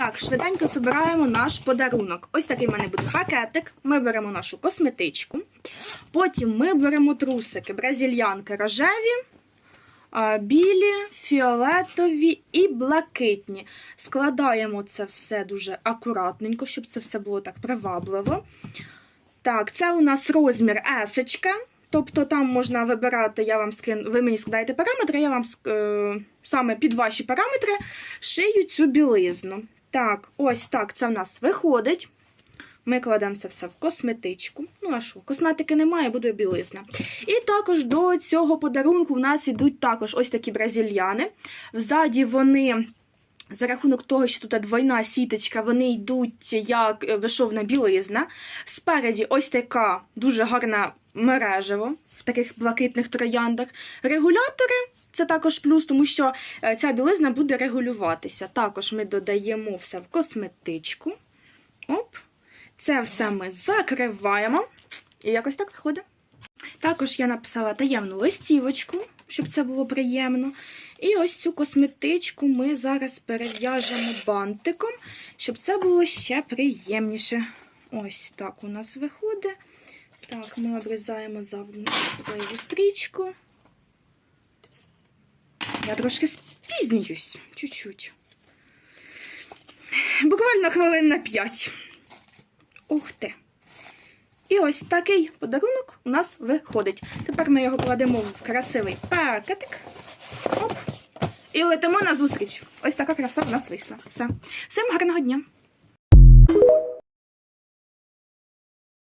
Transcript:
Так, швиденько збираємо наш подарунок. Ось такий в мене буде пакетик. Ми беремо нашу косметичку. Потім ми беремо трусики, бразильянки рожеві, білі, фіолетові і блакитні. Складаємо це все дуже акуратненько, щоб це все було так привабливо. Так, це у нас розмір есочка. Тобто там можна вибирати, я вам скину, ви мені скидаєте параметри, я вам ск- е, саме під ваші параметри шию цю білизну. Так, ось так це в нас виходить. Ми кладемо це все в косметичку. Ну, а що, косметики немає, буде білизна. І також до цього подарунку в нас йдуть також ось такі бразильяни. Взаді вони. За рахунок того, що тут двойна сіточка, вони йдуть як е, вишовна білизна. Спереді ось така дуже гарна мережево в таких блакитних трояндах. Регулятори це також плюс, тому що е, ця білизна буде регулюватися. Також ми додаємо все в косметичку. Оп. Це все ми закриваємо. І якось так виходить. Також я написала таємну листівочку, щоб це було приємно. І ось цю косметичку ми зараз перев'яжемо бантиком, щоб це було ще приємніше. Ось так у нас виходить. Так, ми обрізаємо зайву стрічку. Я трошки спізнююсь, чуть-чуть. Буквально хвилин на 5. Ух ти! І ось такий подарунок у нас виходить. Тепер ми його кладемо в красивий пакетик. Оп. І летимо на зустріч. Ось така краса в нас вийшла. Все. Всім гарного дня!